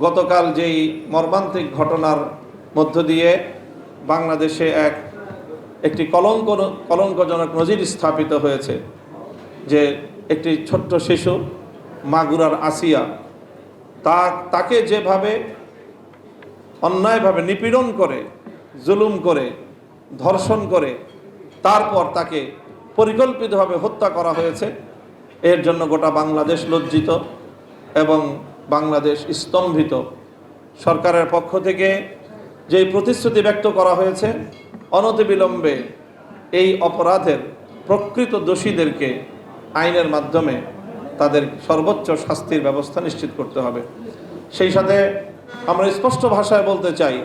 গতকাল যেই মর্মান্তিক ঘটনার মধ্য দিয়ে বাংলাদেশে এক, একটি কলঙ্ক, কলঙ্কজনক নজির স্থাপিত হয়েছে যে একটি ছোট্ট শিশু, মাগুরার আসিয়া, তা, তাকে যেভাবে অন্যায়ভাবে নিপীড়ন করে, জুলুম করে, ধর্ষণ করে, তারপর তাকে পরিকল্পিতভাবে হত্যা করা হয়েছে। এর জন্য গোটা বাংলাদেশ লজ্জিত এবং বাংলাদেশ স্তম্ভিত। সরকারের পক্ষ থেকে যেই প্রতিশ্রুতি ব্যক্ত করা হয়েছে, অনতিবিলম্বে এই অপরাধের প্রকৃত দোষীদেরকে আইনের মাধ্যমে তাদের সর্বোচ্চ শাস্তির ব্যবস্থা নিশ্চিত করতে হবে। সেই সাথে আমরা স্পষ্ট ভাষায় বলতে চাই,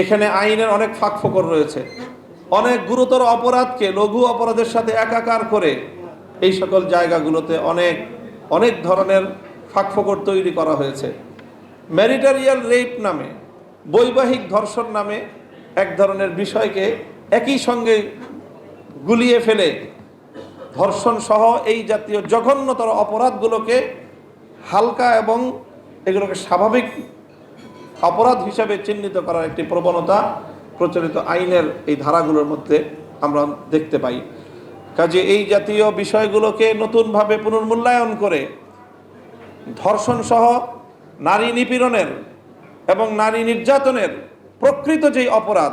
এখানে আইনের অনেক ফাঁকফোকর রয়েছে। অনেক গুরুতর অপরাধকে লঘু অপরাধের সাথে একাকার করে এই সকল জায়গাগুলোতে অনেক অনেক ধরনের ফাঁকফোকর তৈরি করা হয়েছে। ম্যারিটারিয়াল রেপ নামে, বৈবাহিক ধর্ষণ নামে এক ধরনের বিষয়কে একই সঙ্গে গুলিয়ে ফেলে। ধর্ষণ সহ এই জাতীয় জঘন্যতর অপরাধগুলোকে হালকা এবং এগুলোকে স্বাভাবিক অপরাধ হিসাবে চিহ্নিত করার একটি প্রবণতা প্রচলিত আইনের এই ধারাগুলোর মধ্যে আমরা দেখতে পাই। কাজে এই জাতীয় বিষয়গুলোকে নতুনভাবে পুনর্মূল্যায়ন করে ধর্ষণ সহ নারী নিপীড়নের এবং নারী নির্যাতনের প্রকৃত যেই অপরাধ,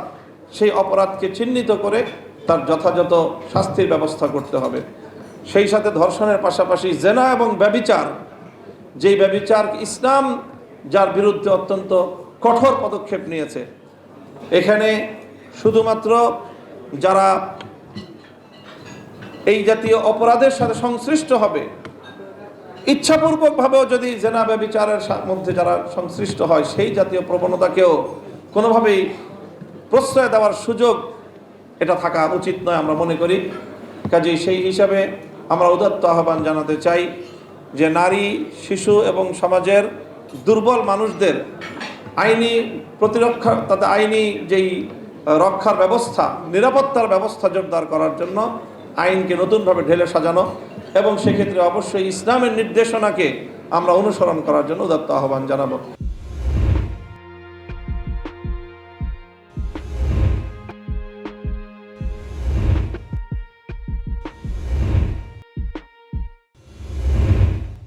সেই অপরাধকে চিহ্নিত করে তার যথাযথ শাস্তির ব্যবস্থা করতে হবে। সেই সাথে ধর্ষণের পাশাপাশি জেনা এবং ব্যবিচার, যেই ব্যবিচার ইসলাম যার বিরুদ্ধে অত্যন্ত কঠোর পদক্ষেপ নিয়েছে। এখানে শুধুমাত্র যারা এই জাতীয় অপরাধের সাথে সংশ্লিষ্ট হবে ইচ্ছাপূর্বকভাবেও যদি জেনা ব্যবিচারের সা- মধ্যে যারা সংশ্লিষ্ট হয়, সেই জাতীয় প্রবণতাকেও কোনোভাবেই প্রশ্রয় দেওয়ার সুযোগ এটা থাকা উচিত নয় আমরা মনে করি। কাজেই সেই হিসাবে আমরা উদাত্ত আহ্বান জানাতে চাই যে নারী, শিশু এবং সমাজের দুর্বল মানুষদের আইনি প্রতিরক্ষা, তাদের আইনি যেই রক্ষার ব্যবস্থা, নিরাপত্তার ব্যবস্থা জোরদার করার জন্য আইনকে নতুনভাবে ঢেলে সাজানো এবং সেক্ষেত্রে অবশ্যই ইসলামের নির্দেশনাকে আমরা অনুসরণ করার জন্য দত্ত আহ্বান জানাব।